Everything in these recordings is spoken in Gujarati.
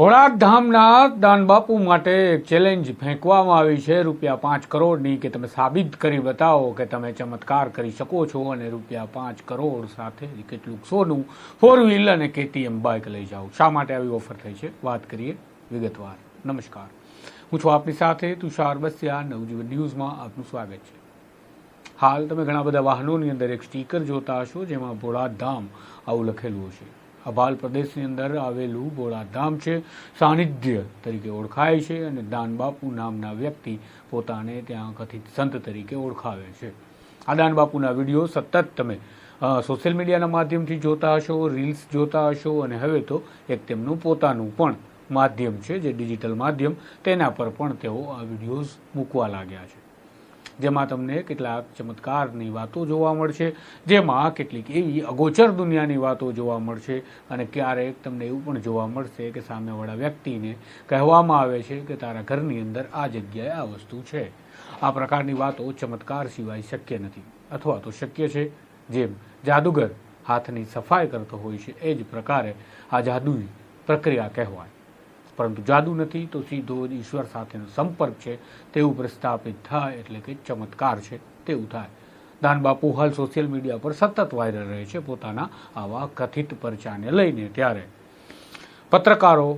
ભોળાક ધામના દાનબાપુ માટે એક ચેલેન્જ ફેંકવામાં આવી છે. રૂપિયા પાંચ કરોડની કે તમે સાબિત કરી બતાવો કે તમે ચમત્કાર કરી શકો છો અને રૂપિયા પાંચ કરોડ સાથે કેટલુંક સોનું ફોર વ્હીલ અને કેટીએમ બાઇક લઈ જાઓ. શા માટે આવી ઓફર થઈ છે? વાત કરીએ વિગતવાર. નમસ્કાર. હું છું આપની સાથે તુષાર બસિયા, નવજીવન ન્યૂઝમાં આપનું સ્વાગત છે. હાલ તમે ઘણા બધા વાહનોની અંદર એક સ્ટીકર જોતા હશો જેમાં ભોળાદ ધામ આવું લખેલું હશે. અભાલ પ્રદેશની અંદર આવેલું ભોળાદ છે. સાનિધ્ય તરીકે ઓળખાય છે અને દાનબાપુ નામના વ્યક્તિ પોતાને ત્યાં કથિત સંત તરીકે ઓળખાવે છે. આ દાનબાપુના વીડિયો સતત તમે સોશિયલ મીડિયાના માધ્યમથી જોતા હશો, રીલ્સ જોતા હશો અને હવે તો એક તેમનું પોતાનું પણ માધ્યમ છે, જે ડિજિટલ માધ્યમ, તેના પર પણ તેઓ આ વિડીયોઝ મૂકવા લાગ્યા છે. જેમાં તમને કેટલાક ચમત્કારની વાતો જોવા મળશે, જેમાં કેટલીક એવી અગોચર દુનિયાની વાતો જોવા મળશે અને ક્યારેક તમને એવું પણ જોવા મળશે કે સામેવાળા વ્યક્તિને કહેવામાં આવે છે કે તારા ઘરની અંદર આ જગ્યાએ આ વસ્તુ છે. આ પ્રકારની વાતો ચમત્કાર સિવાય શક્ય નથી, અથવા તો શક્ય છે. જેમ જાદુગર હાથની સફાઈ કરતો હોય છે, એ જ પ્રકારે આ જાદુઈ પ્રક્રિયા કહેવાય. પરંતુ જાદુ નથી, તો સીધો ઈશ્વર સાથેનો સંપર્ક છે. તેવું પ્રસ્થાપિત થાય એટલે કે ચમત્કાર છે, તેવું થાય. દાનબાપુ હાલ સોશિયલ મીડિયા પર સતત વાયરલ રહે છે પોતાના આવા કથિત પરચાને લઈને. ત્યારે પત્રકારો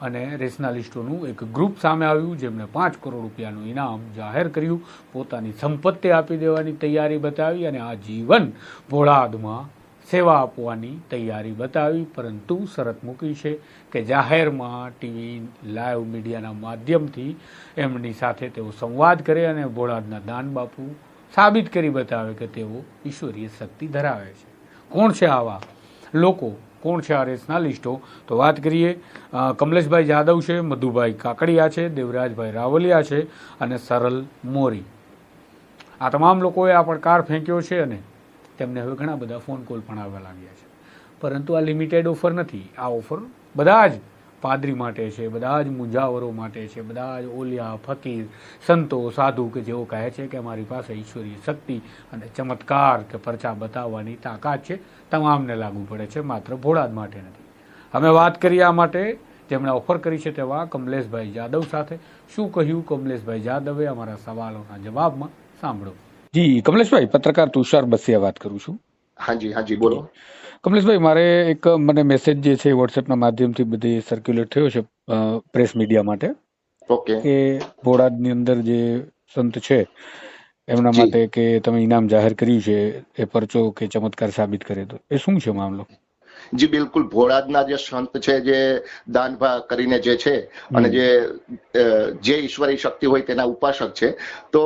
અને રેશનાલિસ્ટોનું એક ગ્રુપ સામે આવ્યું, જેમણે પાંચ કરોડ રૂપિયાનું ઇનામ જાહેર કર્યું. પોતાની સંપત્તિ આપી દેવાની તૈયારી બતાવી અને આ જીવન ભોળાદમાં સેવા આપવાની તૈયારી બતાવી, પરંતુ શરત મૂકી છે કે જાહેરમાં ટીવી, લાઈવ મીડિયાના માધ્યમથી એમની સાથે તેઓ સંવાદ કરે અને ભોળાદના દાન બાપુ સાબિત કરી બતાવે કે તેઓ ઈશ્વરીય શક્તિ ધરાવે છે. કોણ છે આવા લોકો? કોણ છે આ રેસના લિસ્ટો? તો વાત કરીએ કમલેશભાઈ જાદવ છે, મધુભાઈ કાકડિયા છે, દેવરાજભાઈ રાવલિયા છે અને સરલ મોરી. આ તમામ લોકોએ આ પડકાર ફેંક્યો છે અને તેમને હવે ઘણા બધા ફોન કોલ પણ આવવા લાગ્યા છે. પરંતુ આ લિમિટેડ ઓફર નથી. આ ઓફર બધા જ પાદરી માટે છે, બધા જ મુંજાવરો માટે છે, બધા જ ઓલિયા, ફકીર, સંતો, સાધુ કે જેઓ કહે છે કે અમારી પાસે ઈશ્વરીય શક્તિ અને ચમત્કાર કે પરચા બતાવવાની તાકાત છે, તમામને લાગુ પડે છે, માત્ર ભોળાદ માટે નથી. અમે વાત કરીએ આ માટે, જેમણે ઓફર કરી છે તેવા કમલેશભાઈ જાદવ સાથે. શું કહ્યું? કમલેશભાઈ જાદવે અમારા સવાલોના જવાબમાં સાંભળો. જી કમલેશભાઈ પત્રકાર તુષાર બસિયા વાત કરું છું. હાજી હાજી બોલો. કમલેશભાઈ મારે એક મને મેસેજ જે છે વોટ્સએપના માધ્યમથી બધી સર્ક્યુલેટ થયો છે પ્રેસ મીડિયા માટે. ઓકે. કે બોટાદની અંદર જે સંત છે એમના માટે કે તમે ઇનામ જાહેર કર્યું છે એ પરચો કે ચમત્કાર સાબિત કરે તો. એ શું છે મામલો? જી બિલકુલ ભોળાદના જે સંત છે જે દાનભા કરીને જે છે અને જે જે ઈશ્વરી શક્તિ હોય તેના ઉપાસક છે તો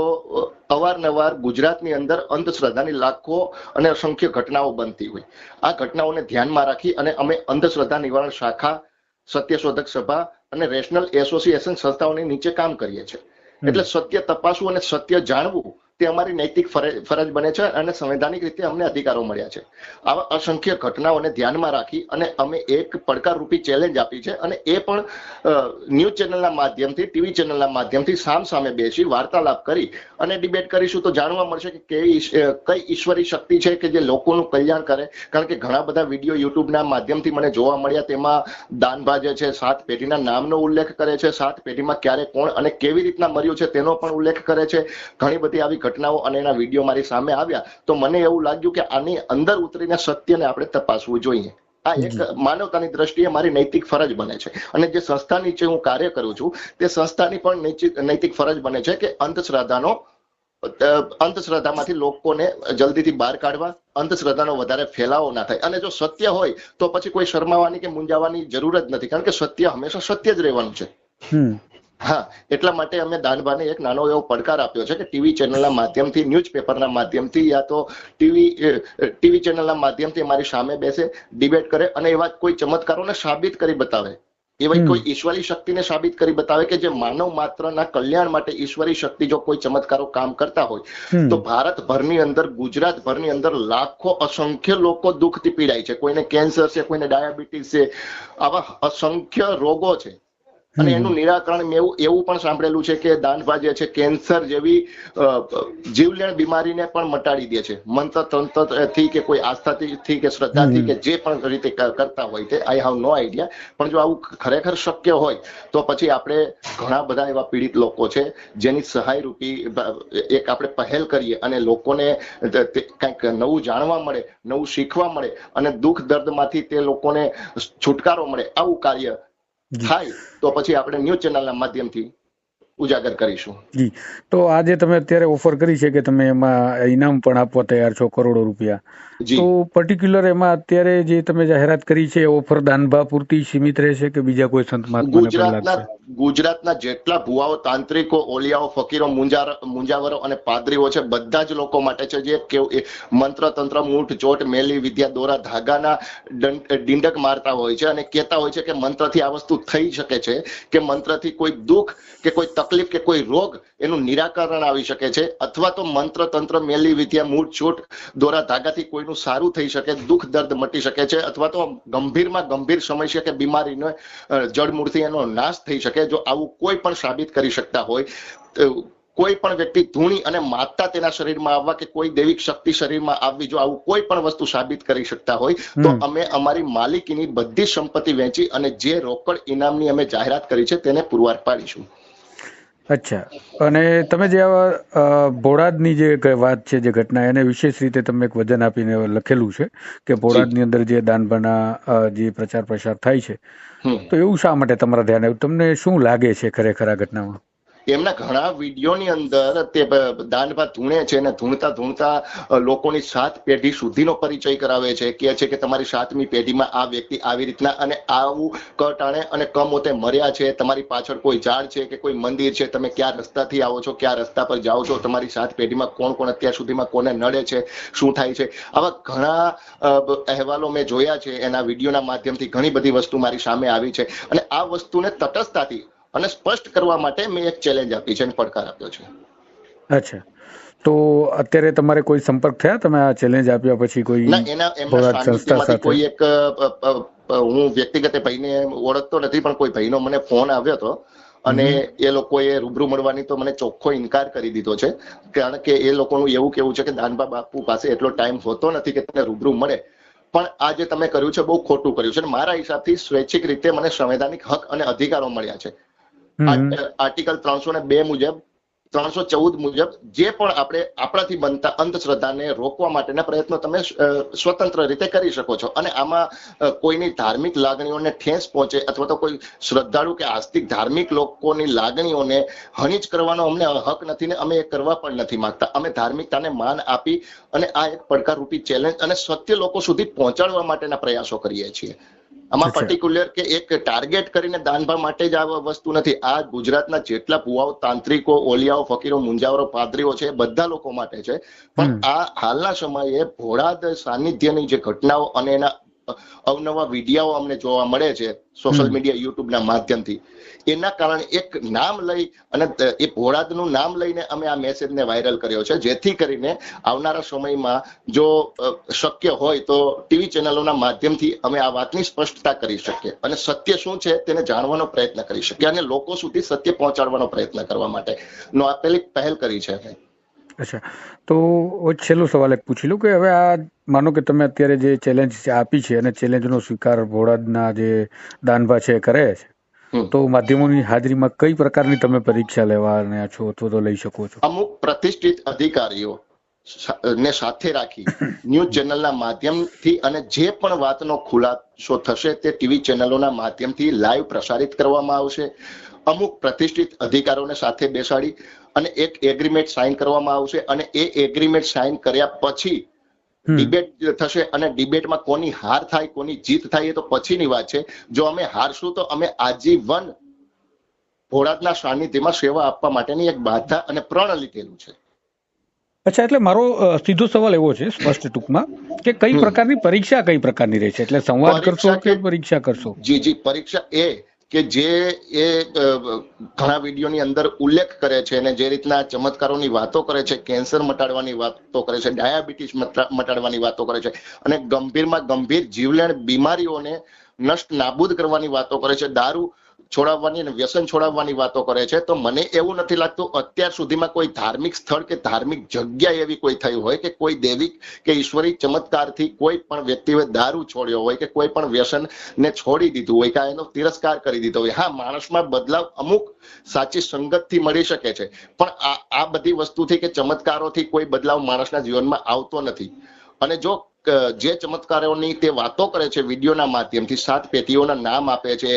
અવારનવાર ગુજરાતની અંદર અંધશ્રદ્ધાની લાખો અને અસંખ્ય ઘટનાઓ બનતી હોય. આ ઘટનાઓને ધ્યાનમાં રાખી અને અમે અંધશ્રદ્ધા નિવારણ શાખા સત્યશોધક સભા અને રેશનલ એસોસિએશન સંસ્થાઓની નીચે કામ કરીએ છીએ. એટલે સત્ય તપાસવું અને સત્ય જાણવું તે અમારી નૈતિક ફરજ બને છે અને સંવૈધાનિક રીતે અમને અધિકારો મળ્યા છે. આવા અસંખ્ય ઘટનાઓને ધ્યાનમાં રાખી અને અમે એક પડકારરૂપી ચેલેન્જ આપી છે અને એ પણ ન્યૂઝ ચેનલના માધ્યમથી, ટીવી ચેનલના માધ્યમથી સામ સામે બેસી વાર્તાલાપ કરી અને ડિબેટ કરીશું તો જાણવા મળશે કે કેવી કઈ ઈશ્વરી શક્તિ છે કે જે લોકોનું કલ્યાણ કરે. કારણ કે ઘણા બધા વીડિયો યુટ્યુબના માધ્યમથી મને જોવા મળ્યા તેમાં દાનભા જે છે, સાત પેઢીના નામનો ઉલ્લેખ કરે છે, સાત પેઢીમાં ક્યારે કોણ અને કેવી રીતના મર્યું છે તેનો પણ ઉલ્લેખ કરે છે. ઘણી બધી આવી ઘટનાઓ અને એના વીડિયો મારી સામે આવ્યા તો મને એવું લાગ્યું કે આની અંદર ઉતરીને સત્યને આપણે તપાસવું જોઈએ. આ એક માનવતાની દ્રષ્ટિએ મારી નૈતિક ફરજ બને છે. અને જે સંસ્થા નીચે હું કાર્ય કરું છું તે સંસ્થાની પણ નૈતિક- ફરજ બને છે કે અંધશ્રદ્ધાનો અંધશ્રદ્ધામાંથી લોકોને જલ્દીથી બહાર કાઢવા અંધશ્રદ્ધાનો વધારે ફેલાવો ના થાય. અને જો સત્ય હોય તો પછી કોઈ શરમાવાની કે મૂંઝાવાની જરૂર જ નથી. કારણ કે સત્ય હંમેશા સત્ય જ રહેવાનું છે. હા એટલા માટે અમે દાનભાને એક નાનો એવો પડકાર આપ્યો છે કે ટીવી ચેનલના માધ્યમથી ન્યૂઝ પેપરના માધ્યમથી યા તો ટીવી ટીવી ચેનલના માધ્યમથી અમારી સામે બેસે ડિબેટ કરે અને એવા કોઈ ચમત્કારોને સાબિત કરી બતાવે. એવા કોઈ ઈશ્વરી શક્તિને સાબિત કરી બતાવે કે જે માનવ માત્રના કલ્યાણ માટે ઈશ્વરી શક્તિ જો કોઈ ચમત્કારો કામ કરતા હોય. તો ભારતભરની અંદર ગુજરાતભરની અંદર લાખો અસંખ્ય લોકો દુઃખથી પીડાય છે. કોઈને કેન્સર છે કોઈને ડાયાબિટીસ છે. આવા અસંખ્ય રોગો છે. અને એનું નિરાકરણ મેં એવું પણ સાંભળેલું છે કે દાનભા જે છે કેન્સર જેવી જીવલેણ બીમારીને પણ મટાડી દે છે. મંત્ર તંત્રથી કે કોઈ આસ્થાથી થી કે શ્રદ્ધાથી કે જે પણ રીતે કરતા હોય તે આઈ હાવ નો આઈડિયા પણ જો આવું ખરેખર શક્ય હોય તો પછી આપણે ઘણા બધા એવા પીડિત લોકો છે જેની સહાય રૂપી એક આપણે પહેલ કરીએ અને લોકોને કંઈક નવું જાણવા મળે નવું શીખવા મળે અને દુઃખ દર્દમાંથી તે લોકોને છુટકારો મળે આવું કાર્ય. થાય. તો પછી આપણે ન્યૂઝ ચેનલના માધ્યમથી ઉજાગર કરીશું. જી. તો આજે તમે અત્યારે ઓફર કરી છે કે તમે એમાં ઇનામ પણ આપવા તૈયાર છો કરોડો રૂપિયા. તો પર્ટિક્યુલર એમાં અત્યારે જે તમે જાહેરાત કરી છે ઓફર દાનભા પૂરતી સીમિત રહેશે કે બીજા કોઈ સંત મહાત્માને ગુજરાતના જેટલા ભુવાઓ તાંત્રિકો ઓલિયાઓ ફકીરો મુંજાર મુંજાવરો અને પાદરીઓ છે બધા જ લોકો માટે છે જે કે મંત્ર તંત્ર મૂઠ ચોટ મેલી વિદ્યા દોરા ધાગાના ડીંડક મારતા હોય છે અને કહેતા હોય છે કે મંત્રથી આ વસ્તુ થઈ શકે છે કે મંત્રથી કોઈ દુઃખ કે કોઈ તકલીફ કે કોઈ રોગ એનું નિરાકરણ આવી શકે છે અથવા તો મંત્ર તંત્ર મેલી વિદ્યા મૂળ છૂટ દોરા ધાગાથી કોઈનું સારું થઈ શકે દુઃખ દર્દ મટી શકે છે અથવા તો ગંભીરમાં ગંભીર સમસ્યા કે બીમારીનો જડમૂળથી એનો નાશ થઈ શકે જો આવું કોઈ પણ સાબિત કરી શકતા હોય કોઈ પણ વ્યક્તિ ધૂણી અને માતા તેના શરીરમાં આવવા કે કોઈ દૈવિક શક્તિ શરીરમાં આવવી જો આવું કોઈ પણ વસ્તુ સાબિત કરી શકતા હોય તો અમે અમારી માલિકીની બધી સંપત્તિ વેચી અને જે રોકડ ઇનામની અમે જાહેરાત કરી છે તેને પુરવાર પાડીશું. અચ્છા. અને તમે જે ભોળાદની જે વાત છે જે ઘટના એને વિશેષ રીતે તમે એક વજન આપીને લખેલું છે કે ભોળાદની અંદર જે દાનભાના જે પ્રચાર પ્રસાર થાય છે તો એવું શા માટે તમારા ધ્યાન? આવ્યું તમને શું લાગે છે ખરેખર આ ઘટનામાં? એમના ઘણા વિડીયોની અંદર તે દાંડભા ધૂણે છે અને ધૂણતા ધૂણતા લોકોની સાત પેઢી સુધીનો પરિચય કરાવે છે. કે છે કે તમારી સાતમી પેઢીમાં આ વ્યક્તિ આવી રીતના અને આવું કટાણે અને કમોતે મર્યા છે. તમારી પાછળ કોઈ ઝાડ છે કે કોઈ મંદિર છે? તમે ક્યાં રસ્તાથી આવો છો? ક્યાં રસ્તા પર જાઓ છો? તમારી સાત પેઢીમાં કોણ કોણ અત્યાર સુધીમાં કોને નડે છે? શું થાય છે? આવા ઘણા અહેવાલો મેં જોયા છે. એના વિડીયોના માધ્યમથી ઘણી બધી વસ્તુ મારી સામે આવી છે. અને આ વસ્તુને તટસ્થતાથી અને સ્પષ્ટ કરવા માટે મેં એક ચેલેન્જ આપી છે અને પડકાર આપ્યો છે. અચ્છા. તો અત્યારે તમારે કોઈ સંપર્ક થયા? તમે આ ચેલેન્જ આપ્યા પછી કોઈ એના સંસ્થા કોઈ એક હું વ્યક્તિગત ભાઈને ઓળખતો નથી પણ કોઈ ભાઈનો મને ફોન આવ્યો હતો. અને એ લોકોએ રૂબરૂ મળવાની તો મને ચોખ્ખો ઇનકાર કરી દીધો છે. કારણ કે એ લોકોનું એવું કેવું છે કે દાનબા બાપુ પાસે એટલો ટાઈમ હોતો નથી કે તમને રૂબરૂ મળે. પણ આ જે તમે કર્યું છે બહુ ખોટું કર્યું છે. અને મારા હિસાબથી સ્વૈચ્છિક રીતે મને સંવૈધાનિક હક અને અધિકારો મળ્યા છે. આર્ટિકલ ત્રણસો ને બે મુજબ, ત્રણસો ચૌદ મુજબ, જે પણ આપણે આપણાથી બનતા અંધશ્રદ્ધાને રોકવા માટેના પ્રયત્નો તમે સ્વતંત્ર રીતે કરી શકો છો. અને આમાં કોઈની ધાર્મિક લાગણીઓને ઠેસ પહોંચે અથવા તો કોઈ શ્રદ્ધાળુ કે આસ્તિક ધાર્મિક લોકોની લાગણીઓને હનીજ કરવાનો અમને હક નથી ને અમે એ કરવા પણ નથી માંગતા. અમે ધાર્મિકતાને માન આપી અને આ એક પડકારરૂપી ચેલેન્જ અને સત્ય લોકો સુધી પહોંચાડવા માટેના પ્રયાસો કરીએ છીએ. આમાં. પર્ટિક્યુલર કે એક ટાર્ગેટ કરીને દાનભા માટે જ આ વસ્તુ નથી. આ ગુજરાતના જેટલા ભુવાઓ તાંત્રિકો ઓલિયાઓ ફકીરો મુંજાવરો પાદરીઓ છે બધા લોકો માટે છે. પણ આ હાલના સમયે ભોળાદ સાનિધ્યની જે ઘટનાઓ અને એના અવનવા વિડીયાઓ અમને જોવા મળે છે સોશિયલ. મીડિયા યુટ્યુબના માધ્યમથી. એના કારણે એક નામ લઈ અને એ ભોળાદનું નામ લઈને અમે આ મેસેજને વાયરલ કર્યો છે. જેથી કરીને આવનારા સમયમાં જો શક્ય હોય તો ટીવી ચેનલોના માધ્યમથી અમે આ વાતની સ્પષ્ટતા કરી શકીએ અને સત્ય શું છે તેને જાણવાનો પ્રયત્ન કરી શકીએ અને લોકો સુધી સત્ય પહોંચાડવાનો પ્રયત્ન કરવા માટે નો આ પેલી પહેલ કરી છે. અચ્છા. તો છેલ્લો સવાલ એક પૂછી લઉં કે હવે આ માનો કે તમે અત્યારે જે ચેલેન્જ આપી છે અને ચેલેન્જનો સ્વીકાર ભોળાદના જે દાનભા છે કરે છે તો માધ્યમોની હાજરીમાં કઈ પ્રકારની તમે પરીક્ષા લેવાના છો અથવા તો લઈ શકો છો? અમુક પ્રતિષ્ઠિત અધિકારીઓ ને સાથે રાખી ન્યૂઝ ચેનલના માધ્યમથી અને જે પણ વાતનો ખુલાસો થશે તે ટીવી ચેનલોના માધ્યમથી લાઈવ પ્રસારિત કરવામાં આવશે. અમુક પ્રતિષ્ઠિત અધિકારોને સાથે બેસાડી અને એક એગ્રીમેન્ટ સાઇન કરવામાં આવશે અને એ એગ્રીમેન્ટ સાઇન કર્યા પછી. ડિબેટ થશે અને ડિબેટમાં કોની હાર થાય કોની જીત થાય એ તો પછીની વાત છે. જો અમે હારશું તો અમે આજીવન ભોળાતના સાનિધ્યમાં સેવા આપવા માટેની એક બાધા અને પ્રણ લીધેલું છે. અચ્છા એટલે મારો સીધો સવાલ એવો છે સ્પષ્ટ ટૂંકમાં કે કઈ પ્રકારની પરીક્ષા કઈ પ્રકારની રહેશે એટલે સંવાદ કરશો કે- પરીક્ષા કરશો? જી જી પરીક્ષા એ કે જે એ ઘણા વિડીયોની અંદર ઉલ્લેખ કરે છે અને જે રીતના ચમત્કારોની વાતો કરે છે, કેન્સર મટાડવાની વાતો કરે છે, ડાયાબિટીસ મટા- મટાડવાની વાતો કરે છે અને ગંભીરમાં ગંભીર જીવલેણ બીમારીઓને નષ્ટ, નાબૂદ કરવાની વાતો કરે છે. દારૂ છોડાવવાની અને વ્યસન છોડાવવાની વાતો કરે છે, તો મને એવું નથી લાગતું અત્યાર સુધીમાં કોઈ ધાર્મિક સ્થળ કે ધાર્મિક જગ્યા એવી કોઈ થઈ હોય કે કોઈ દૈવિક કે ઈશ્વરી ચમત્કારથી કોઈ પણ વ્યક્તિએ દારૂ છોડ્યો હોય કે કોઈ પણ વ્યસન ને છોડી દીધું હોય કે એનો તિરસ્કાર કરી દીધો હોય. હા, માણસમાં બદલાવ અમુક સાચી સંગતથી મળી શકે છે, પણ આ આ બધી વસ્તુથી કે ચમત્કારોથી કોઈ બદલાવ માણસના જીવનમાં આવતો નથી. અને જો જે ચમત્કારોની તે વાતો કરે છે વિડીયોના માધ્યમથી સાત પેટીઓના નામ આપે છે.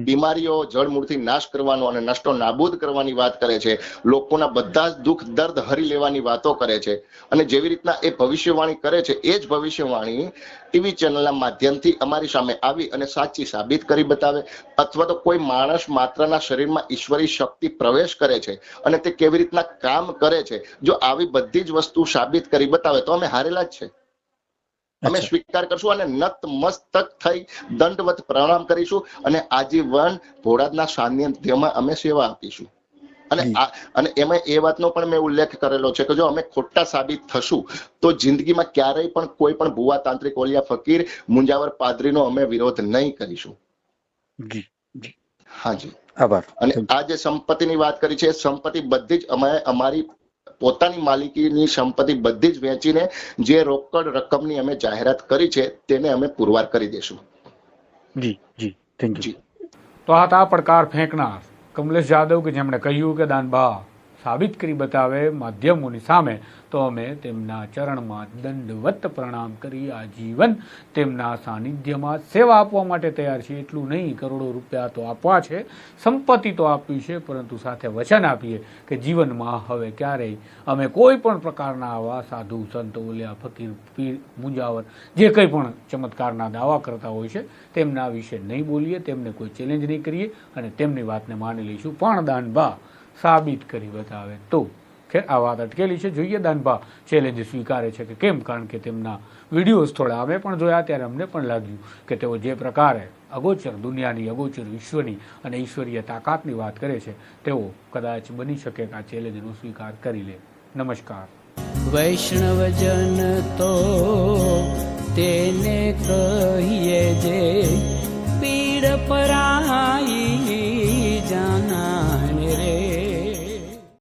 બીમારીઓ જળમૂળથી નાશ કરવાનો અને નષ્ટો નાબૂદ કરવાની વાત કરે છે લોકોના બધા જ દુઃખ દર્દ હરી લેવાની વાતો કરે છે અને જેવી રીતના એ ભવિષ્યવાણી કરે છે એ જ ભવિષ્યવાણી ટીવી ચેનલના માધ્યમથી અમારી સામે આવી અને સાચી સાબિત કરી બતાવે અથવા તો કોઈ માણસ માત્રના શરીરમાં ઈશ્વરી શક્તિ પ્રવેશ કરે છે અને તે કેવી રીતના કામ કરે છે જો આવી બધી જ વસ્તુ સાબિત કરી બતાવે તો અમે હારેલા જ છે અમે સ્વીકાર કરશું અને નત મસ્તક થઈ દંડવત પ્રણામ કરીશું અને આજીવન ભોળાદના સાનિધ્યમાં અમે સેવા આપીશું. અને અને એમાં એ વાતનો પણ મેં ઉલ્લેખ કરેલો છે કે જો અમે ખોટા સાબિત થશું તો જિંદગીમાં ક્યારેય પણ કોઈ પણ ભુવા તાંત્રિક ઓલિયા ફકીર મુંજાવર પાદરીનો અમે વિરોધ નહીં કરીશું. જી હાજી આભાર. અને આ જે સંપત્તિની વાત કરી છે એ સંપત્તિ બધી જ અમે અમારી પોતાની માલિકીની સંપત્તિ બધી જ વેચીને જે રોકડ રકમની અમે જાહેરાત કરી છે તેને અમે પુરવાર કરી દેશું. જી જી થેન્ક યુ જી. તો આ હતા પડકાર ફેંકનાર કમલેશ જાદવ કે જેમણે કહ્યું કે દાનબા સાબિત કરી બતાવે માધ્યમોની સામે, તો અમે તેમના ચરણમાં દંડવત પ્રણામ કરી આજીવન, તેમના સાનિધ્યમાં સેવા આપવા માટે તૈયાર છે એટલું નહીં, કરોડો રૂપિયા તો આપવા છે, સંપત્તિ તો આપવી છે, પરંતુ સાથે વચન આપીએ કે જીવનમાં હવે ક્યારેય અમે કોઈ પણ પ્રકારના આવા સાધુ સંત, ઓલિયા, ફકીર, પીર, મુંજાવર, જે કંઈ પણ ચમત્કારના દાવા કરતા હોય છે, તેમના વિશે નહીં બોલીએ, તેમને કોઈ ચેલેન્જ નહીં કરીએ અને તેમની વાતને માની લઈશું. પણ દાનબા સાબિત કરી બતાવે. તો ખેર આ વાત અટકેલી છે. જોઈએ દાનભા ચેલેન્જ સ્વીકારે છે કે કેમ? કારણ કે તેમના વિડીયોઝ થોડા અમે પણ જોયા ત્યારે અમને પણ લાગ્યું કે તેઓ જે પ્રકારે અગોચર દુનિયાની અગોચર વિશ્વની અને ઈશ્વરીય તાકાતની વાત કરે છે, તેઓ કદાચ બની શકે કે આ ચેલેન્જનો સ્વીકાર કરી લે. નમસ્કાર. વૈષ્ણવજન તો તેને કહીએ જે પીડ પરાઈ જાના